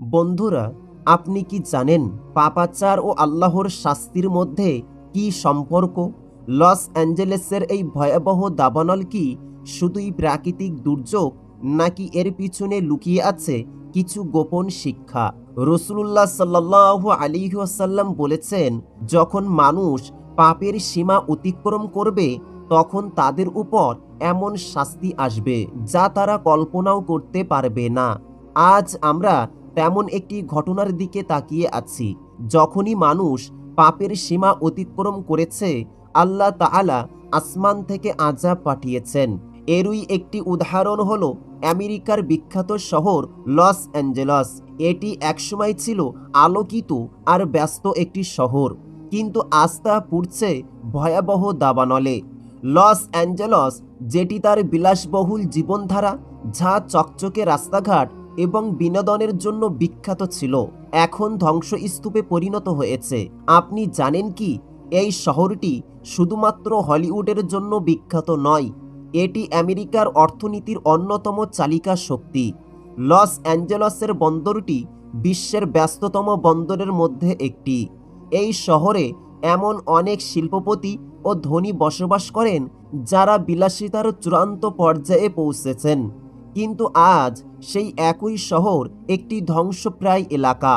বন্ধুরা, আপনি কি জানেন পাপাচার ও আল্লাহর শাস্তির মধ্যে কি সম্পর্ক? লস অ্যাঞ্জেলেসের এই ভয়াবহ দাবানল কি শুধুই প্রাকৃতিক দুর্যোগ, নাকি এর পিছনে লুকিয়ে আছে কিছু গোপন শিক্ষা? রসুল্লাহ সাল্লাহ আলিহাসাল্লাম বলেছেন, যখন মানুষ পাপের সীমা অতিক্রম করবে, তখন তাদের উপর এমন শাস্তি আসবে যা তারা কল্পনাও করতে পারবে না। আজ আমরা তেমন একটি ঘটনার দিকে তাকিয়ে আছি। যখনই মানুষ পাপের সীমা অতিক্রম করেছে, আল্লাহ তাআলা আসমান থেকে আজাব পাঠিয়েছেন। এরই একটি উদাহরণ হলো আমেরিকার বিখ্যাত শহর লস অ্যাঞ্জেলস। এটি একসময় ছিল আলোকিত আর ব্যস্ত একটি শহর, কিন্তু আস্থা পুড়ছে ভয়াবহ দাবানলে। লস অ্যাঞ্জেলস, যেটি তার বিলাসবহুল জীবনধারা ঝা চকচকে রাস্তাঘাট এবং বিনোদনের জন্য বিখ্যাত ছিল। এখন ধ্বংসস্তূপে পরিণত হয়েছে। আপনি জানেন কি? এই শহরটি শুধুমাত্র হলিউডের জন্য বিখ্যাত নয়। এটি আমেরিকার অর্থনীতির অন্যতম চালিকা শক্তি। লস অ্যাঞ্জেলসের বন্দরটি বিশ্বের ব্যস্ততম বন্দরের মধ্যে একটি। এই শহরে এমন অনেক শিল্পপতি ও ধনী বসবাস করেন যারা বিলাসিতার চূড়ান্ত পর্যায়ে পৌঁছেছেন। কিন্তু আজ সেই একই শহর একটি ধ্বংসপ্রায় এলাকা।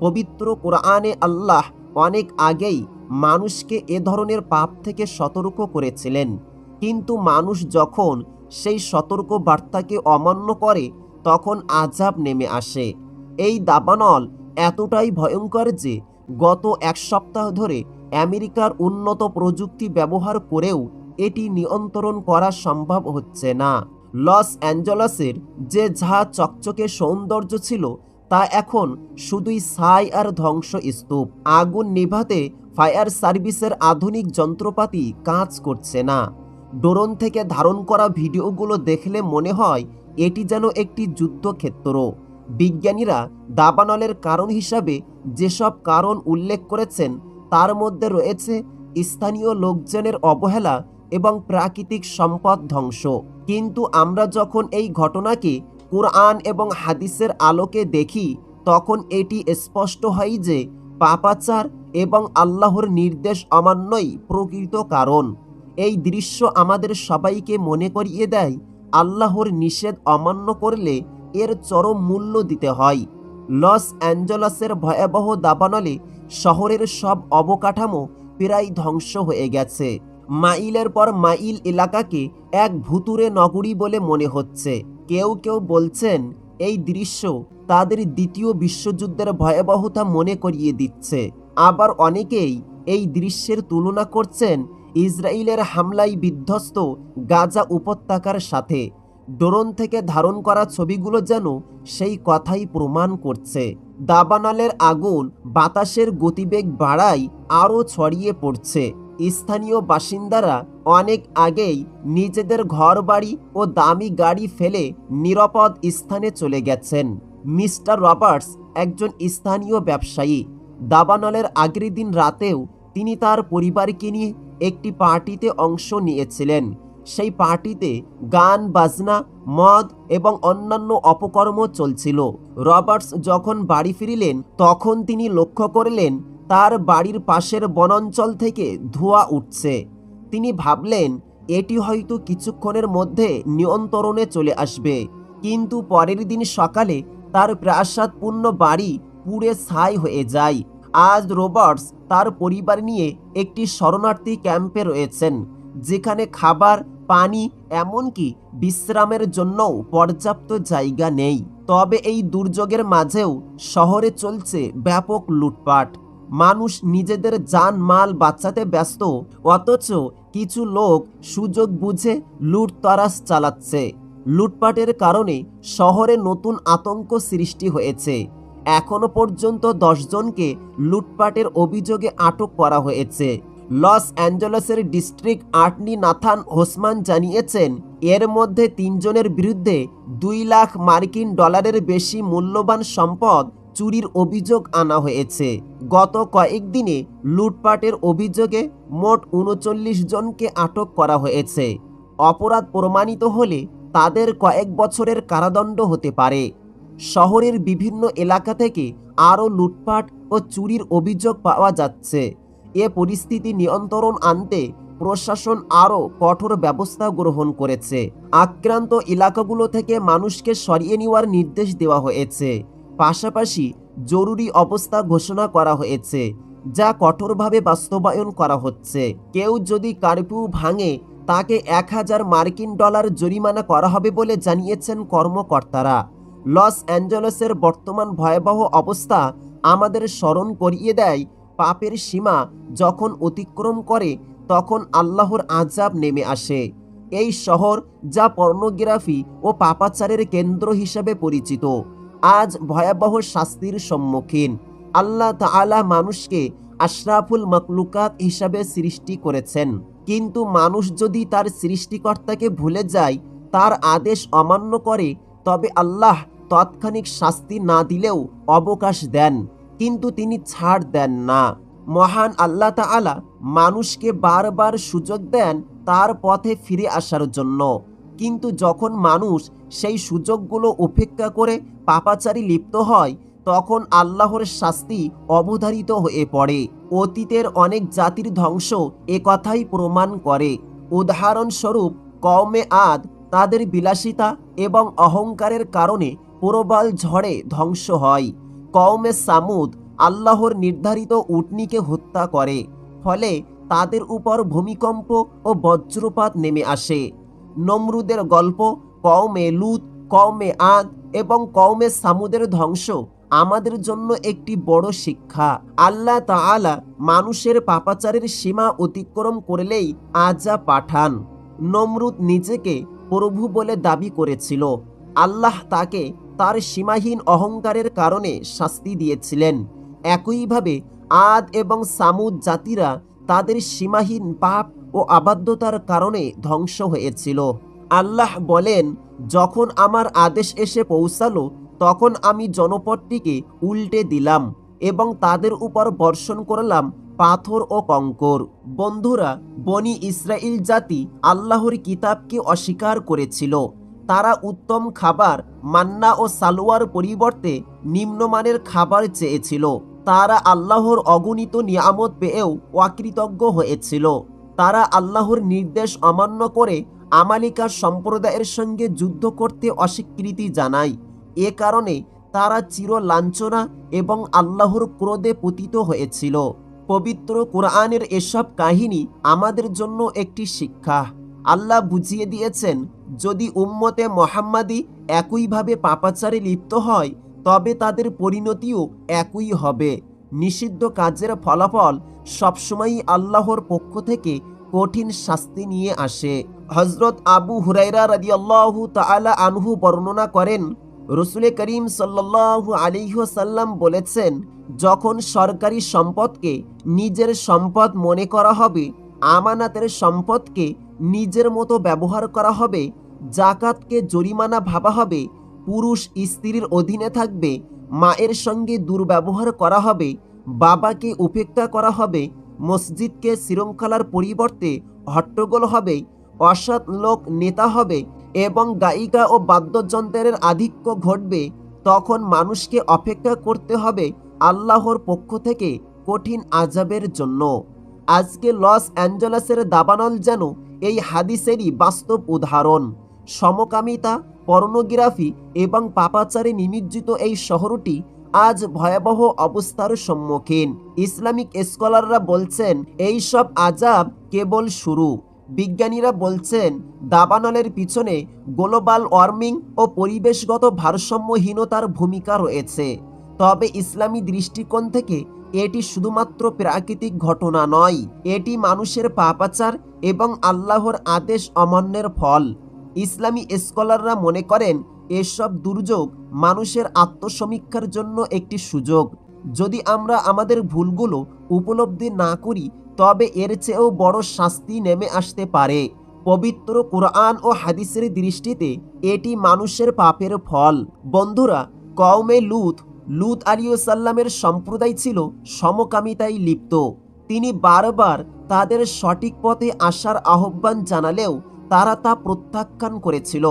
পবিত্র কোরআনে আল্লাহ অনেক আগেই মানুষকে এ ধরনের পাপ থেকে সতর্ক করেছিলেন। কিন্তু মানুষ যখন সেই সতর্ক বার্তাকে অমান্য করে, তখন আজাব নেমে আসে। এই দাবানল এতটাই ভয়ঙ্কর যে, গত এক সপ্তাহ ধরে আমেরিকার উন্নত প্রযুক্তি ব্যবহার করেও এটি নিয়ন্ত্রণ করা সম্ভব হচ্ছে না। লস অ্যাঞ্জেলসের যে ঝা চকচকে সৌন্দর্য ছিল, তা এখন শুধুই ছাই আর ধ্বংস স্তূপ আগুন নিভাতে ফায়ার সার্ভিসের আধুনিক যন্ত্রপাতি কাজ করছে না। ড্রোন থেকে ধারণ করা ভিডিওগুলো দেখলে মনে হয় এটি যেন একটি যুদ্ধক্ষেত্র। বিজ্ঞানীরা দাবানলের কারণ হিসাবে যেসব কারণ উল্লেখ করেছেন, তার মধ্যে রয়েছে স্থানীয় লোকজনের অবহেলা এবং প্রাকৃতিক সম্পদ ধ্বংস। কিন্তু আমরা যখন এই ঘটনাকে কোরআন এবং হাদিসের আলোকে দেখি, তখন এটি স্পষ্ট হয় যে পাপাচার এবং আল্লাহর নির্দেশ অমান্যই প্রকৃত কারণ। এই দৃশ্য আমাদের সবাইকে মনে করিয়ে দেয়, আল্লাহর নিষেধ অমান্য করলে এর চরম মূল্য দিতে হয়। লস অ্যাঞ্জেলসের ভয়াবহ দাবানলে শহরের সব অবকাঠামো প্রায় ধ্বংস হয়ে গেছে। মাইলের পর মাইল এলাকাকে এক ভুতুরে নগরী বলে মনে হচ্ছে। কেউ কেউ বলছেন, এই দৃশ্য তাদের দ্বিতীয় বিশ্বযুদ্ধের ভয়াবহতা মনে করিয়ে দিচ্ছে। আবার অনেকেই এই দৃশ্যের তুলনা করছেন, ইসরায়েলের হামলায় বিধ্বস্ত গাজা উপত্যকার সাথে। ড্রোন থেকে ধারণ করা ছবিগুলো যেন সেই কথাই প্রমাণ করছে। দাবানলের আগুন বাতাসের গতিবেগ বাড়ায় আরও ছড়িয়ে পড়ছে। স্থানীয় বাসিন্দারা অনেক আগেই নিজেদের ঘরবাড়ি ও দামি গাড়ি ফেলে নিরাপদ স্থানে চলে গেছেন। মিস্টার রবার্টস একজন স্থানীয় ব্যবসায়ী। দাবানলের আগের দিন রাতেও তিনি তার পরিবারকে নিয়ে একটি পার্টিতে অংশ নিয়েছিলেন। সেই পার্টিতে গান, বাজনা, মদ এবং অন্যান্য অপকর্ম চলছিল। রবার্টস যখন বাড়ি ফিরিলেন, তখন তিনি লক্ষ্য করলেন তার বাড়ির পাশের বনাঞ্চল থেকে ধোঁয়া উঠছে। তিনি ভাবলেন, এটি হয়তো কিছুক্ষণের মধ্যে নিয়ন্ত্রণে চলে আসবে। কিন্তু পরের দিন সকালে তার প্রাসাদপূর্ণ বাড়ি পুড়ে ছাই হয়ে যায়। আজ রবার্টস তার পরিবার নিয়ে একটি শরণার্থী ক্যাম্পে রয়েছেন, যেখানে খাবার, পানি, এমনকি বিশ্রামের জন্যও পর্যাপ্ত জায়গা নেই। তবে এই দুর্যোগের মাঝেও শহরে চলছে ব্যাপক লুটপাট। মানুষ নিজেদের যান মাল বাঁচাতে ব্যস্ত, অথচ কিছু লোক সুযোগ বুঝে লুটতরাস চালাচ্ছে। লুটপাটের কারণে শহরে নতুন আতঙ্ক সৃষ্টি হয়েছে। এখনও পর্যন্ত দশজনকে লুটপাটের অভিযোগে আটক করা হয়েছে। লস অ্যাঞ্জেলসের ডিস্ট্রিক্ট আর্টনি নাথান হোসমান জানিয়েছেন, এর মধ্যে তিনজনের বিরুদ্ধে দুই লাখ মার্কিন ডলারের বেশি মূল্যবান সম্পদ চুরির অভিযোগ আনা হয়েছে। গত কয়েকদিনে লুটপাটের অভিযোগে মোট উনচল্লিশ জনকে আটক করা হয়েছে। অপরাধ প্রমাণিত হলে তাদের কয়েক বছরের কারাদণ্ড হতে পারে। শহরের বিভিন্ন এলাকা থেকে আরও লুটপাট ও চুরির অভিযোগ পাওয়া যাচ্ছে। এ পরিস্থিতি নিয়ন্ত্রণ আনতে প্রশাসন আরও কঠোর ব্যবস্থা গ্রহণ করেছে। আক্রান্ত এলাকাগুলো থেকে মানুষকে সরিয়ে নেওয়ার নির্দেশ দেওয়া হয়েছে। পাশাপাশি জরুরি অবস্থা ঘোষণা করা হয়েছে, যা কঠোরভাবে বাস্তবায়ন করা হচ্ছে। কেউ যদি কারফিউ ভাঙে, তাকে এক হাজার মার্কিন ডলার জরিমানা করা হবে বলে জানিয়েছেন কর্মকর্তারা। লস অ্যাঞ্জেলসের বর্তমান ভয়াবহ অবস্থা আমাদের স্মরণ করিয়ে দেয় পাপের সীমা যখন অতিক্রম করে, তখন আল্লাহর আজাব নেমে আসে। এই শহর যা পর্নোগ্রাফি ও পাপাচারের কেন্দ্র হিসেবে পরিচিত। আজ ভয়াবহ শাস্তির সম্মুখীন। আল্লাহ তাআলা মানুষকে আশরাফুল মকলুকাত হিসাবে সৃষ্টি করেছেন। কিন্তু মানুষ যদি তার সৃষ্টিকর্তাকে ভুলে যায়, তার আদেশ অমান্য করে, তবে আল্লাহ তৎক্ষণিক শাস্তি না দিলেও অবকাশ দেন, কিন্তু তিনি ছাড় দেন না। মহান আল্লাহ তাআলা মানুষকে বারবার সুযোগ দেন তার পথে ফিরে আসার জন্য। কিন্তু যখন মানুষ সেই সুযোগগুলো উপেক্ষা করে পাপাচারী লিপ্ত হয়, তখন আল্লাহর শাস্তি অবধারিত হয়ে পড়ে। অতীতের অনেক জাতির ধ্বংস এ কথাই প্রমাণ করে। উদাহরণস্বরূপ, কওমে আদ তাদের বিলাসিতা এবং অহংকারের কারণে প্রবল ঝড়ে ধ্বংস হয়। কওমে সামুদ আল্লাহর নির্ধারিত উটনিকে হত্যা করে, ফলে তাদের উপর ভূমিকম্প ও বজ্রপাত নেমে আসে। নমরুদের গল্প, কওমে লুত, কওমে আদ এবং কওমে সামুদের ধ্বংস আমাদের জন্য একটি বড় শিক্ষা। আল্লাহ তাআলা মানুষের পাপাচারের সীমা অতিক্রম করলেই আজা পাঠান। নমরুদ নিজেকে প্রভু বলে দাবি করেছিল। আল্লাহ তাকে তার সীমাহীন অহংকারের কারণে শাস্তি দিয়েছিলেন। একইভাবে আদ এবং সামুদ জাতিরা তাদের সীমাহীন পাপ ও আবাধ্যতার কারণে ধ্বংস হয়েছিল। আল্লাহ বলেন, যখন আমার আদেশ এসে পৌঁছালো, তখন আমি জনপদটিকে উল্টে দিলাম এবং তাদের উপর বর্ষণ করলাম পাথর ও কঙ্কর। বন্ধুরা, বনি ইসরাইল জাতি আল্লাহর কিতাবকে অস্বীকার করেছিল। তারা উত্তম খাবার, মান্না ও সালোয়ার পরিবর্তে নিম্নমানের খাবার চেয়েছিল। তারা আল্লাহর অগণিত নিয়ামত পেয়েও অকৃতজ্ঞ হয়েছিল। তারা আল্লাহর নির্দেশ অমান্য করে আমালিকা সম্প্রদায়ের সঙ্গে যুদ্ধ করতে অস্বীকৃতি জানায়। এ কারণে তারা চির লাঞ্ছনা এবং আল্লাহর ক্রোধে পতিত হয়েছিল। পবিত্র কোরআনের এসব কাহিনী আমাদের জন্য একটি শিক্ষা। আল্লাহ বুঝিয়ে দিয়েছেন, যদি উম্মতে মোহাম্মাদি একইভাবে পাপাচারে লিপ্ত হয়, তবে তাদের পরিণতিও একই হবে। নিষিদ্ধ কাজের ফলাফল সবসময়ই আল্লাহর পক্ষ থেকে কঠিন শাস্তি নিয়ে আসে। হজরত আবু হুরাইরা রাদিয়াল্লাহু তাআলা আনহু বর্ণনা করেন, রসুলে করিম সাল্লাল্লাহু আলাইহি সাল্লাম বলেছেন, যখন সরকারি সম্পদকে নিজের সম্পদ মনে করা হবে, আমানাতের সম্পদকে নিজের মতো ব্যবহার করা হবে, জাকাতকে জরিমানা ভাবা হবে, পুরুষ স্ত্রীর অধীনে থাকবে মায়ের সঙ্গে দুর্ব্যবহার করা হবে, বাবাকে উপেক্ষা করা হবে, মসজিদকে শৃঙ্খলার পরিবর্তে হট্টগোল হবে, অসৎ লোক নেতা হবে এবং গায়িকা ও বাদ্যযন্ত্রের আধিক্য ঘটবে, তখন মানুষকে অপেক্ষা করতে হবে আল্লাহর পক্ষ থেকে কঠিন আজাবের জন্য। আজকে লস অ্যাঞ্জেলেসের দাবানল যেন এই হাদিসেরই বাস্তব উদাহরণ। সমকামিতা পর্নোগ্রাফি এবং পাপাচারে নিমজ্জিত এই শহরটি আজ ভয়াবহ অবস্থার সম্মুখীন। ইসলামিক স্কলাররা বলছেন, এই সব আজাব কেবল শুরু। বিজ্ঞানীরা বলছেন, দাবানলের পিছনে গ্লোবাল ওয়ার্মিং ও পরিবেশগত ভারসাম্যহীনতার ভূমিকা রয়েছে। তবে ইসলামী দৃষ্টিকোণ থেকে এটি শুধুমাত্র প্রাকৃতিক ঘটনা নয়, এটি মানুষের পাপাচার এবং আল্লাহর আদেশ অমান্যের ফল। ইসলামী স্কলাররা মনে করেন, এসব দুর্যোগ মানুষের আত্মসমীক্ষার জন্য একটি সুযোগ। যদি আমরা আমাদের ভুলগুলো উপলব্ধি না করি, তবে এর চেয়েও বড় শাস্তি নেমে আসতে পারে। পবিত্র কোরআন ও হাদিসের দৃষ্টিতে এটি মানুষের পাপের ফল। বন্ধুরা, কওমে লুত লুত আলিয়াল্লামের সম্প্রদায় ছিল সমকামিতায় লিপ্ত। তিনি বারবার তাদের সঠিক পথে আসার আহ্বান জানালেও তারা তা প্রত্যাখ্যান করেছিল।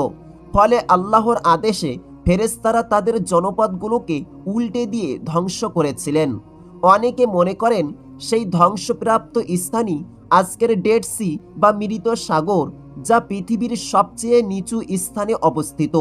ফলে আল্লাহর আদেশে ফেরেস্তারা তাদের জনপদগুলোকে উল্টে দিয়ে ধ্বংস করেছিলেন। অনেকে মনে করেন সেই ধ্বংসপ্রাপ্ত স্থানই আজকের ডেড সি বা মৃত সাগর, যা পৃথিবীর সবচেয়ে নিচু স্থানে অবস্থিত।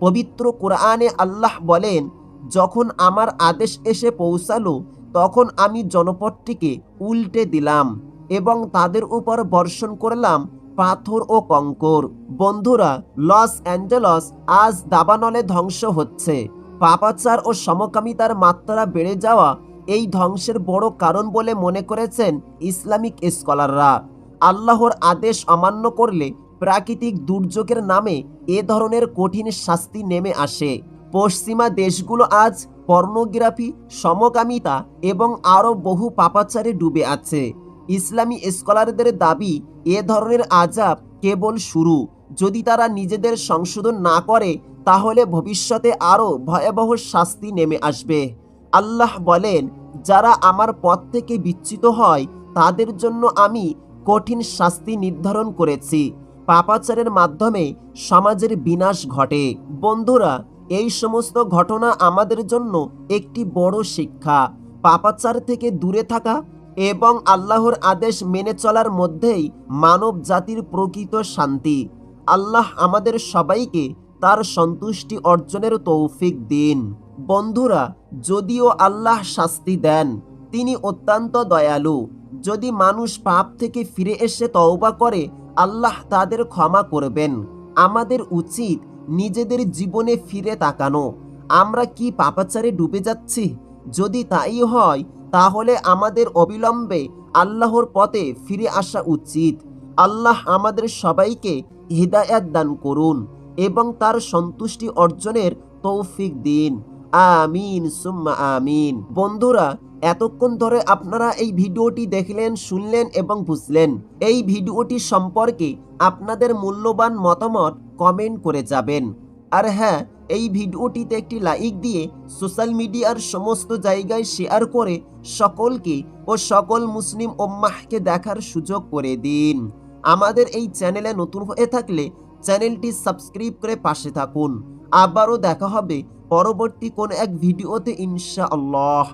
পবিত্র কোরআনে আল্লাহ বলেন, যখন আমার আদেশ এসে পৌঁছালো, তখন আমি জনপদটিকে উল্টে দিলাম এবং তাদের উপর বর্ষণ করলাম পাথর ও কঙ্কর। বন্ধুরা, লস অ্যাঞ্জেলস আজ দাবানলে ধ্বংস হচ্ছে। পাপাচার ও সমকামিতার মাত্রা বেড়ে যাওয়া এই ধ্বংসের বড় কারণ বলে মনে করেছেন ইসলামিক স্কলাররা। আল্লাহর আদেশ অমান্য করলে প্রাকৃতিক দুর্যোগের নামে এ ধরনের কঠিন শাস্তি নেমে আসে। পশ্চিমা দেশগুলো আজ পর্নোগ্রাফি, সমকামিতা এবং আরও বহু পাপাচারে ডুবে আছে। ইসলামী স্কলারদের দাবি এ ধরনের আজাব কেবল শুরু। যদি তারা নিজেদের সংশোধন না করে, তাহলে ভবিষ্যতে আরও ভয়াবহ শাস্তি নেমে আসবে। আল্লাহ বলেন, যারা আমার পথ থেকে বিচ্যুত হয়, তাদের জন্য আমি কঠিন শাস্তি নির্ধারণ করেছি। পাপাচারের মাধ্যমে সমাজের বিনাশ ঘটে। বন্ধুরা, এই সমস্ত ঘটনা আমাদের জন্য একটি বড় শিক্ষা। পাপাচার থেকে দূরে থাকা এবং আল্লাহর আদেশ মেনে চলার মধ্যেই মানব জাতির প্রকৃত শান্তি। আল্লাহ আমাদের সবাইকে তার সন্তুষ্টি অর্জনের তৌফিক দিন। বন্ধুরা, যদিও আল্লাহ শাস্তি দেন, তিনি অত্যন্ত দয়ালু। যদি মানুষ পাপ থেকে ফিরে এসে তওবা করে, আল্লাহ তাদের ক্ষমা করবেন। আমাদের উচিত নিজেদের জীবনে ফিরে তাকানো। আমরা কি পাপাচারে ডুবে যাচ্ছি? যদি তাই হয় তাহলে আমাদের অবিলম্বে আল্লাহর পথে ফিরে আসা উচিত। আল্লাহ আমাদের সবাইকে হৃদায়াত দান করুন এবং তার সন্তুষ্টি অর্জনের তৌফিক দিন। আমিন, সুম্মা আমিন। বন্ধুরা, এতক্ষণ ধরে আপনারা এই ভিডিওটি দেখলেন, শুনলেন এবং বুঝলেন। এই ভিডিওটি সম্পর্কে আপনাদের মূল্যবান মতামত কমেন্ট করে যাবেন। আর হ্যাঁ এই ভিডিওটিতে একটি লাইক দিয়ে সোশ্যাল মিডিয়ার সমস্ত জায়গায় শেয়ার করে সকলকে ও সকল মুসলিম ওম্মাহকে দেখার সুযোগ করে দিন। আমাদের এই চ্যানেলে নতুন হয়ে থাকলে চ্যানেলটি সাবস্ক্রাইব করে পাশে থাকুন। আবারও দেখা হবে পরবর্তী কোন এক ভিডিওতে, ইনশাআল্লাহ।